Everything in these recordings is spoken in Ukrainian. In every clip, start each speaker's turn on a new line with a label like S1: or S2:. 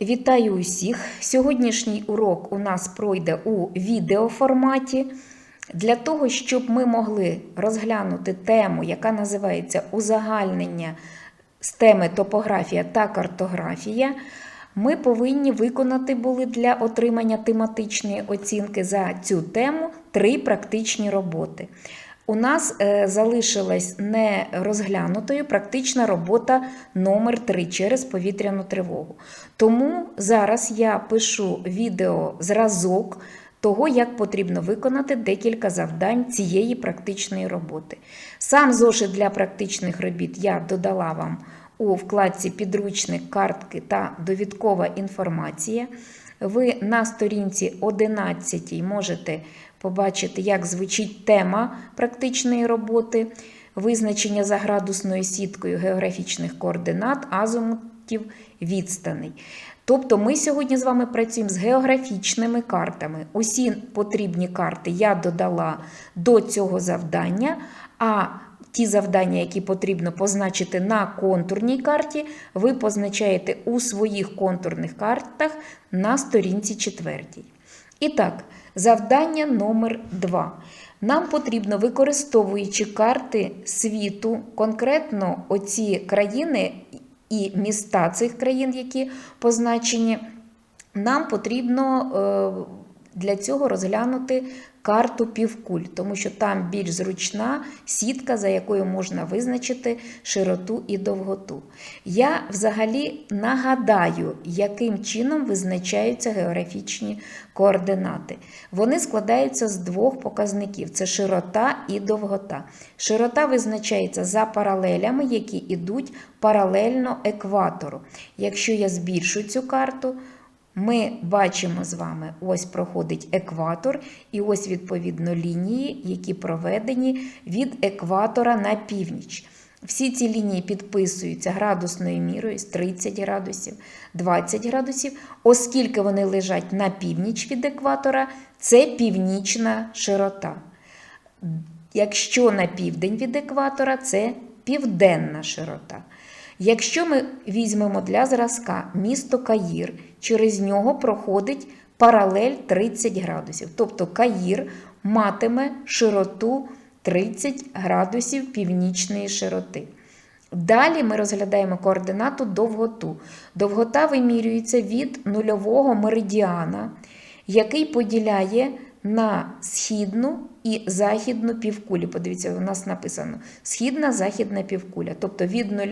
S1: Вітаю усіх! Сьогоднішній урок у нас пройде у відеоформаті. Для того, щоб ми могли розглянути тему, яка називається Узагальнення з теми топографія та картографія, ми повинні виконати були для отримання тематичної оцінки за цю тему три практичні роботи. У нас е, залишилась не розглянутою практична робота номер 3 через повітряну тривогу. Тому зараз я пишу відео зразок того, як потрібно виконати декілька завдань цієї практичної роботи. Сам зошит для практичних робіт я додала вам у вкладці Підручник, картки та довідкова інформація. Ви на сторінці 11 можете побачити, як звучить тема практичної роботи, визначення за градусною сіткою географічних координат, азимутів, відстаней. Тобто ми сьогодні з вами працюємо з географічними картами. Усі потрібні карти я додала до цього завдання, а ті завдання, які потрібно позначити на контурній карті, ви позначаєте у своїх контурних картах на сторінці 4. І так, завдання номер 2. Нам потрібно, використовуючи карти світу, конкретно оці країни і міста цих країн, які позначені, нам потрібно е, для цього розглянути карту півкуль, тому що там більш зручна сітка, за якою можна визначити широту і довготу. Я взагалі нагадаю, яким чином визначаються географічні координати. Вони складаються з двох показників: це широта і довгота. Широта визначається за паралелями, які йдуть паралельно екватору. Якщо я збільшу цю карту, ми бачимо з вами, ось проходить екватор, і ось, відповідно, лінії, які проведені від екватора на північ. Всі ці лінії підписуються градусною мірою з 30 градусів, 20 градусів, оскільки вони лежать на північ від екватора, це північна широта. Якщо на південь від екватора, це південна широта. Якщо ми візьмемо для зразка місто Каїр, через нього проходить паралель 30 градусів. Тобто Каїр матиме широту 30 градусів північної широти. Далі ми розглядаємо координату довготу. Довгота вимірюється від нульового меридіана, який поділяє на східну і західну півкулі. Подивіться, у нас написано східна західна півкуля, тобто від 0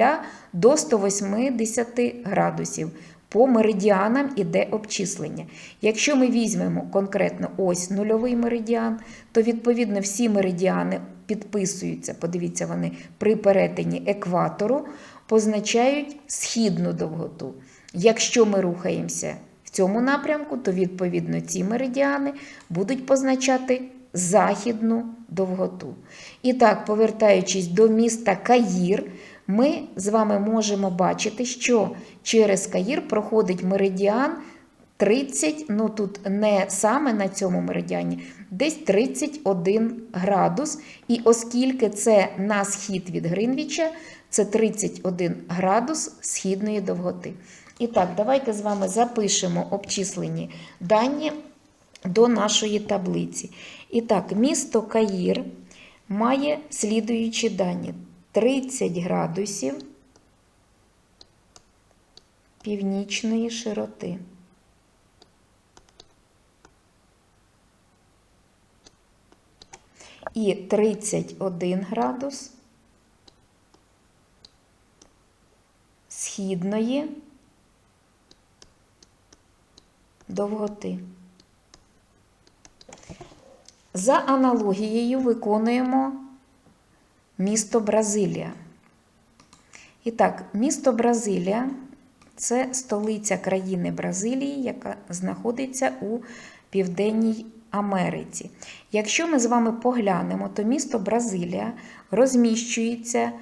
S1: до 180 градусів. По меридіанам іде обчислення. Якщо ми візьмемо конкретно ось нульовий меридіан, то відповідно всі меридіани підписуються, подивіться, вони при перетині екватору позначають східну довготу. Якщо ми рухаємося в цьому напрямку, то відповідно ці меридіани будуть позначати західну довготу. І так, повертаючись до міста Каїр, ми з вами можемо бачити, що через Каїр проходить меридіан 30, ну тут не саме на цьому меридіані, десь 31 градус. І оскільки це на схід від Гринвіча, це 31 градус східної довготи. І так, давайте з вами запишемо обчислені дані до нашої таблиці. І так, місто Каїр має слідуючі дані: 30 градусів північної широти. І 31 градус східної довготи. За аналогією виконуємо місто Бразилія. І так, місто Бразилія це столиця країни Бразилії, яка знаходиться у Південній Америці. Якщо ми з вами поглянемо, то місто Бразилія розміщується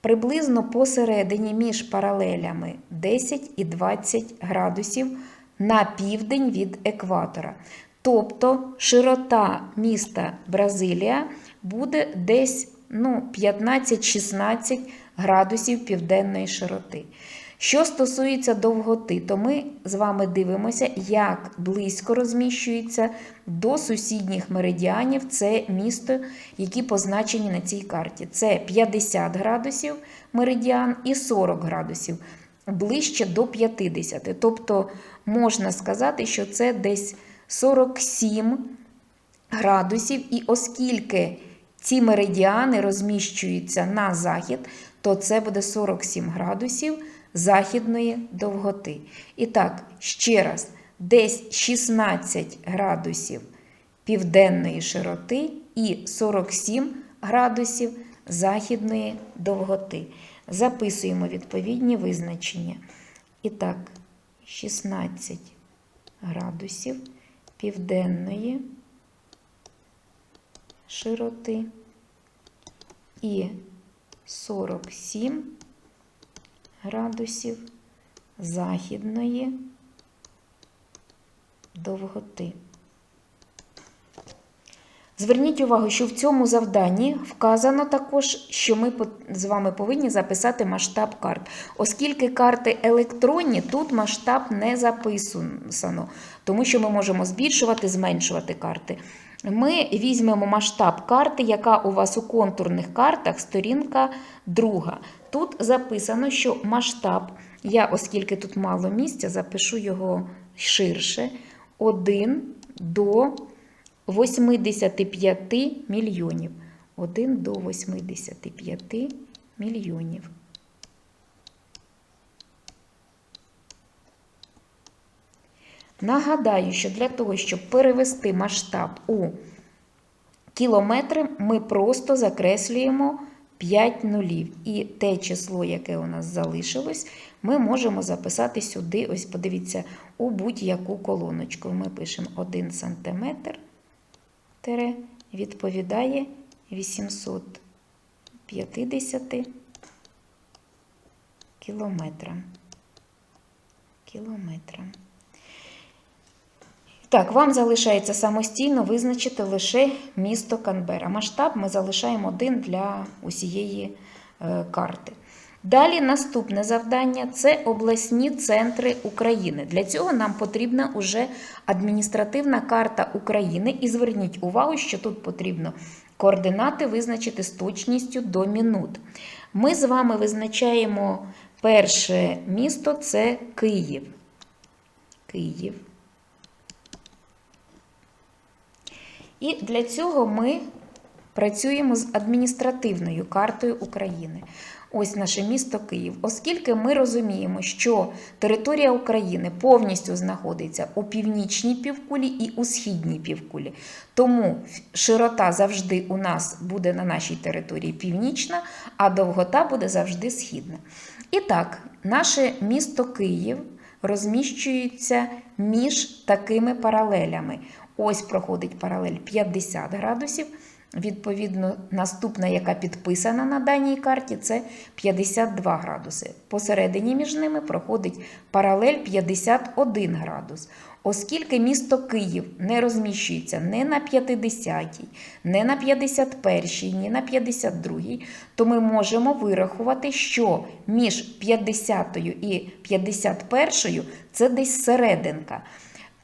S1: приблизно посередині між паралелями 10 і 20 градусів на південь від екватора. Тобто широта міста Бразилія буде десь ну, 15-16 градусів південної широти. Що стосується довготи, то ми з вами дивимося, як близько розміщується до сусідніх меридіанів це місто, які позначені на цій карті. Це 50 градусів меридіан і 40 градусів, ближче до 50. Тобто можна сказати, що це десь 47 градусів, і оскільки ці меридіани розміщуються на захід, то це буде 47 градусів західної довготи. І так, ще раз, десь 16 градусів південної широти і 47 градусів західної довготи. Записуємо відповідні визначення. І так, 16 градусів південної широти і 47 градусів західної довготи. Зверніть увагу, що в цьому завданні вказано також, що ми з вами повинні записати масштаб карт. Оскільки карти електронні, тут масштаб не записано, тому що ми можемо збільшувати, зменшувати карти. Ми візьмемо масштаб карти, яка у вас у контурних картах, сторінка друга. Тут записано, що масштаб, я, оскільки тут мало місця, запишу його ширше, 1 до 85 мільйонів. 1 до 85 мільйонів. Нагадаю, що для того, щоб перевести масштаб у кілометри, ми просто закреслюємо 5 нулів. І те число, яке у нас залишилось, ми можемо записати сюди, ось подивіться, у будь-яку колоночку. Ми пишемо 1 см відповідає 850 кілометрам. Кілометрам. Так, вам залишається самостійно визначити лише місто Канбера. Масштаб ми залишаємо один для усієї е, карти. Далі наступне завдання це обласні центри України. Для цього нам потрібна уже адміністративна карта України. І зверніть увагу, що тут потрібно координати визначити з точністю до мінут. Ми з вами визначаємо перше місто це Київ. Київ. І для цього ми працюємо з адміністративною картою України. Ось наше місто Київ. Оскільки ми розуміємо, що територія України повністю знаходиться у північній півкулі і у східній півкулі. Тому широта завжди у нас буде на нашій території північна, а довгота буде завжди східна. І так, наше місто Київ розміщується між такими паралелями. Ось проходить паралель 50 градусів. Відповідно, наступна, яка підписана на даній карті, це 52 градуси. Посередині між ними проходить паралель 51 градус. Оскільки місто Київ не розміщується не на 50-й, не на 51-й, ні на 52-й, то ми можемо вирахувати, що між 50 і 51 ю це десь серединка.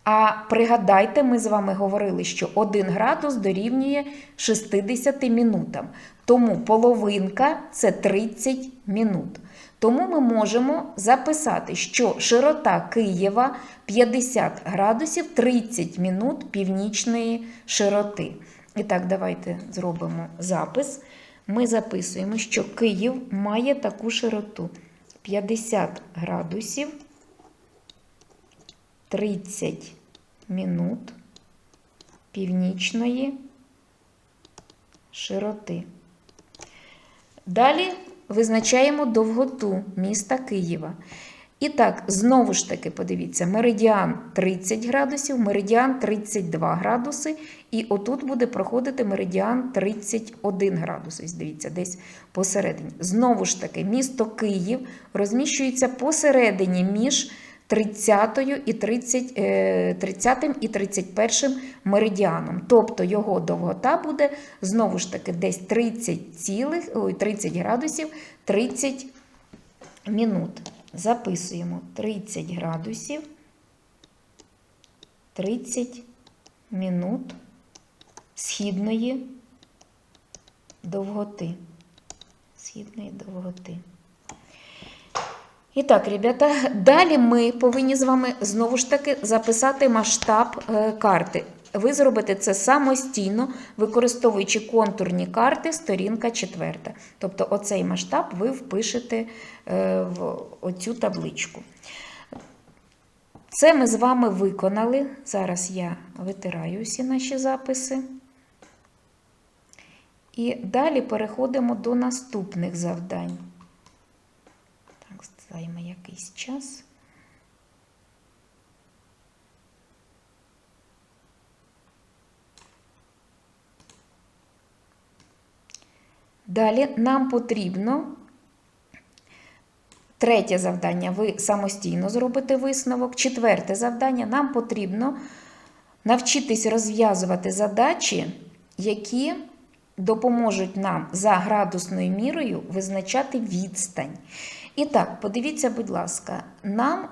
S1: А пригадайте, ми з вами говорили, що 1 градус дорівнює 60 минутам. Тому половинка це 30 минут. Тому ми можемо записати, що широта Києва 50 градусів 30 минут північної широти. І так, давайте зробимо запис. Ми записуємо, що Київ має таку широту 50 градусів. 30 минут північної широти. Далі визначаємо довготу міста Києва. І так, знову ж таки, подивіться, меридіан 30 градусів, меридіан 32 градуси, і отут буде проходити меридіан 31 градус. Ось дивіться, десь посередині. Знову ж таки, місто Київ розміщується посередині між 30 і 30, 30 е, і 31 меридіаном. Тобто його довгота буде знову ж таки десь 30 цілих, ой, 30 градусів 30 минут. записуємо 30 градусів 30 минут східної довготи. Східної довготи. І так, ребята, далі ми повинні з вами знову ж таки записати масштаб е, карти. Ви зробите це самостійно, використовуючи контурні карти, сторінка четверта. Тобто оцей масштаб ви впишете е, в оцю табличку. Це ми з вами виконали. Зараз я витираю всі наші записи. І далі переходимо до наступних завдань. Займе якийсь час. Далі нам потрібно третє завдання. Ви самостійно зробите висновок. Четверте завдання нам потрібно навчитись розв'язувати задачі, які допоможуть нам за градусною мірою визначати відстань. І так, подивіться, будь ласка, нам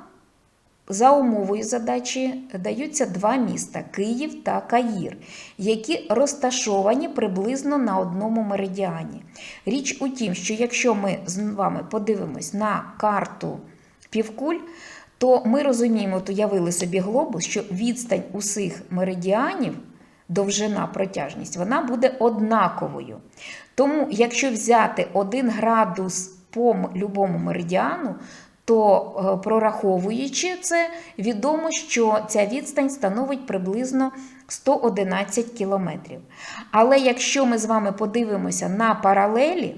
S1: за умовою задачі даються два міста Київ та Каїр, які розташовані приблизно на одному меридіані. Річ у тім, що якщо ми з вами подивимось на карту півкуль, то ми розуміємо, то явили собі глобус, що відстань усіх меридіанів, довжина, протяжність, вона буде однаковою. Тому, якщо взяти 1 градус по любому меридіану, то е, прораховуючи це, відомо, що ця відстань становить приблизно 111 кілометрів. Але якщо ми з вами подивимося на паралелі,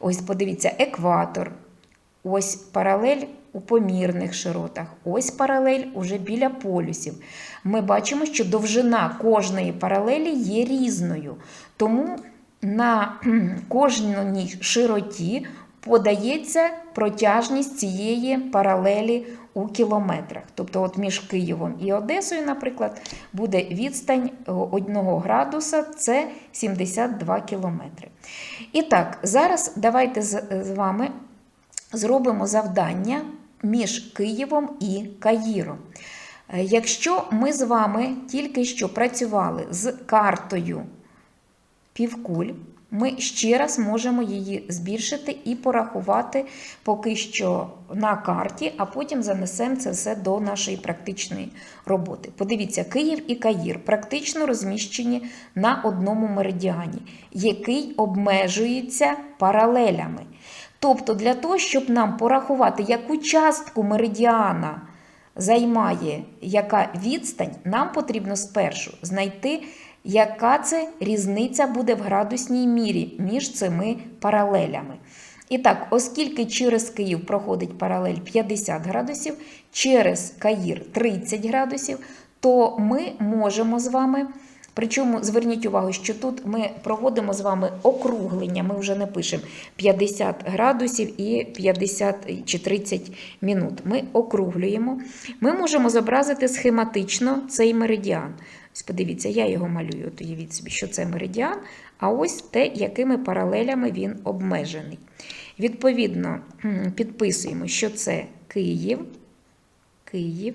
S1: ось подивіться, екватор, ось паралель у помірних широтах, ось паралель уже біля полюсів. Ми бачимо, що довжина кожної паралелі є різною. Тому на кожній широті подається протяжність цієї паралелі у кілометрах. Тобто, от між Києвом і Одесою, наприклад, буде відстань 1 градуса це 72 кілометри. І так, зараз давайте з вами зробимо завдання між Києвом і Каїром. Якщо ми з вами тільки що працювали з картою півкуль, ми ще раз можемо її збільшити і порахувати поки що на карті, а потім занесемо це все до нашої практичної роботи. Подивіться, Київ і Каїр практично розміщені на одному меридіані, який обмежується паралелями. Тобто, для того, щоб нам порахувати, яку частку меридіана займає яка відстань, нам потрібно спершу знайти яка це різниця буде в градусній мірі між цими паралелями. І так, оскільки через Київ проходить паралель 50 градусів, через Каїр 30 градусів, то ми можемо з вами. Причому зверніть увагу, що тут ми проводимо з вами округлення, ми вже не пишемо 50 градусів і 50 чи 30 минут. Ми округлюємо. Ми можемо зобразити схематично цей меридіан. Подивіться, я його малюю. От уявіть собі, що це меридіан, а ось те, якими паралелями він обмежений. Відповідно, підписуємо, що це Київ, Київ.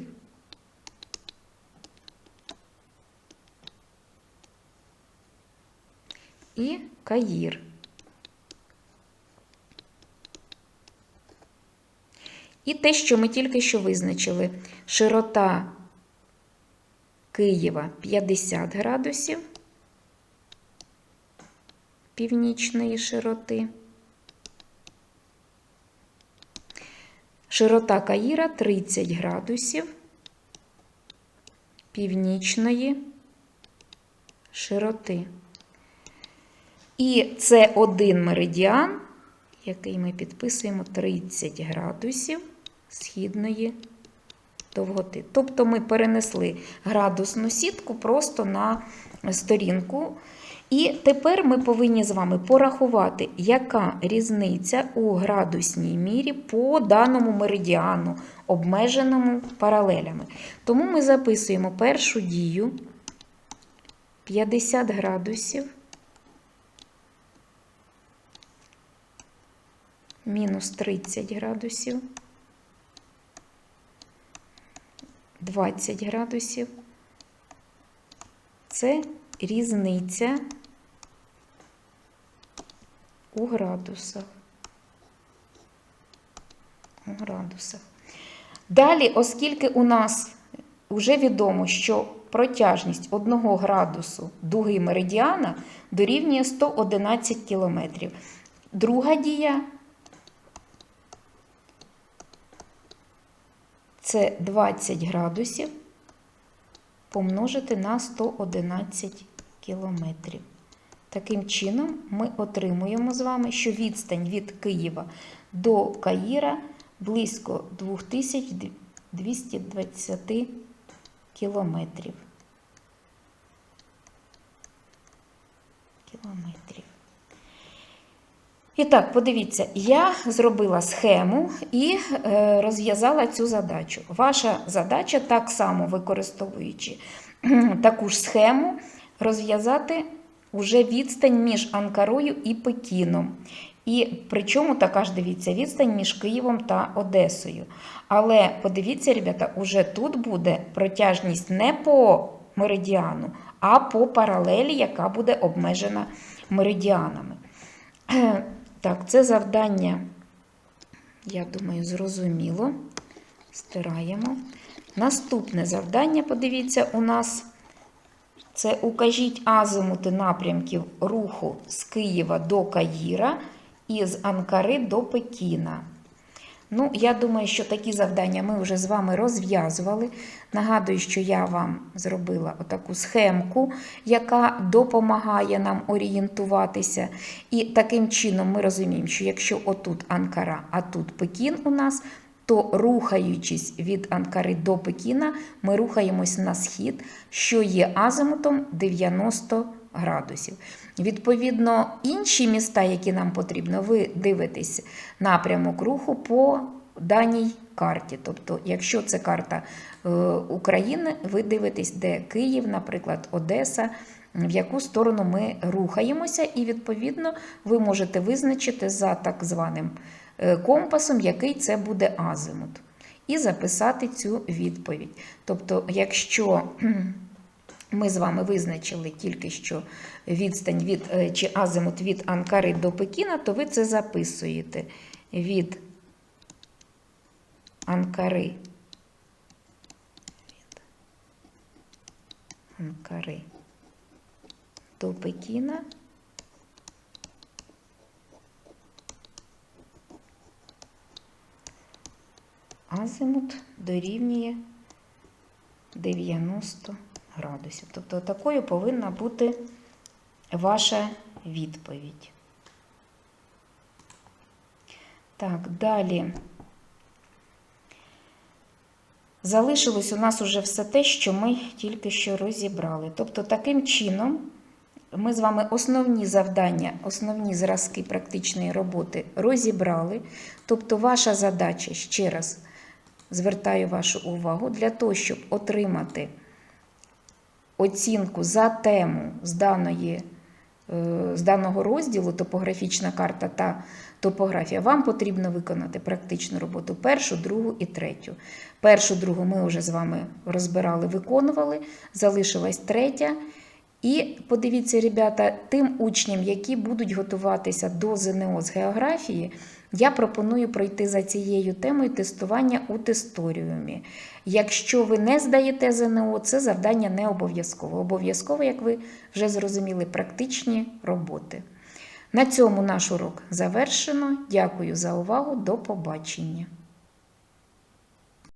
S1: І Каїр. І те, що ми тільки що визначили, широта Києва 50 градусів північної широти. Широта Каїра 30 градусів північної широти. І це один меридіан, який ми підписуємо 30 градусів східної довготи. Тобто ми перенесли градусну сітку просто на сторінку. І тепер ми повинні з вами порахувати, яка різниця у градусній мірі по даному меридіану, обмеженому паралелями. Тому ми записуємо першу дію 50 градусів. Мінус 30 градусів. 20 градусів. Це різниця у градусах. У градусах. Далі, оскільки у нас вже відомо, що протяжність 1 градусу дуги меридіана дорівнює 111 кілометрів. Друга дія це 20 градусів помножити на 111 кілометрів. Таким чином, ми отримуємо з вами, що відстань від Києва до Каїра близько 2220 кілометрів. Кілометрів. І так, подивіться, я зробила схему і е, розв'язала цю задачу. Ваша задача, так само використовуючи таку ж схему, розв'язати уже відстань між Анкарою і Пекіном. І причому така ж дивіться відстань між Києвом та Одесою. Але подивіться, ребята, уже тут буде протяжність не по меридіану, а по паралелі, яка буде обмежена меридіанами. Так, це завдання, я думаю, зрозуміло. Стираємо. Наступне завдання, подивіться, у нас це укажіть азимути напрямків руху з Києва до Каїра і з Анкари до Пекіна. Ну, я думаю, що такі завдання ми вже з вами розв'язували. Нагадую, що я вам зробила отаку схемку, яка допомагає нам орієнтуватися. І таким чином ми розуміємо, що якщо отут Анкара, а тут Пекін у нас, то рухаючись від Анкари до Пекіна, ми рухаємось на схід, що є азимутом 90 градусів. Відповідно, інші міста, які нам потрібно, ви дивитесь напрямок руху по даній карті. Тобто, якщо це карта е, України, ви дивитесь, де Київ, наприклад, Одеса. В яку сторону ми рухаємося, і, відповідно, ви можете визначити за так званим е, компасом, який це буде азимут, і записати цю відповідь. Тобто, якщо ми з вами визначили тільки що відстань від е, чи азимут від Анкари до Пекіна, то ви це записуєте від Анкари. Від Анкари до Пекіна. Азимут дорівнює 90 градусів. Тобто такою повинна бути ваша відповідь. Так, далі. Залишилось у нас уже все те, що ми тільки що розібрали. Тобто, таким чином, ми з вами основні завдання, основні зразки практичної роботи розібрали. Тобто, ваша задача, ще раз звертаю вашу увагу, для того, щоб отримати оцінку за тему з даної. З даного розділу топографічна карта та топографія, вам потрібно виконати практичну роботу першу, другу і третю. Першу, другу ми вже з вами розбирали, виконували, залишилась третя. І подивіться, ребята, тим учням, які будуть готуватися до ЗНО з географії, я пропоную пройти за цією темою тестування у тесторіумі. Якщо ви не здаєте ЗНО, це завдання не обов'язково. Обов'язково, як ви вже зрозуміли, практичні роботи. На цьому наш урок завершено. Дякую за увагу. До побачення.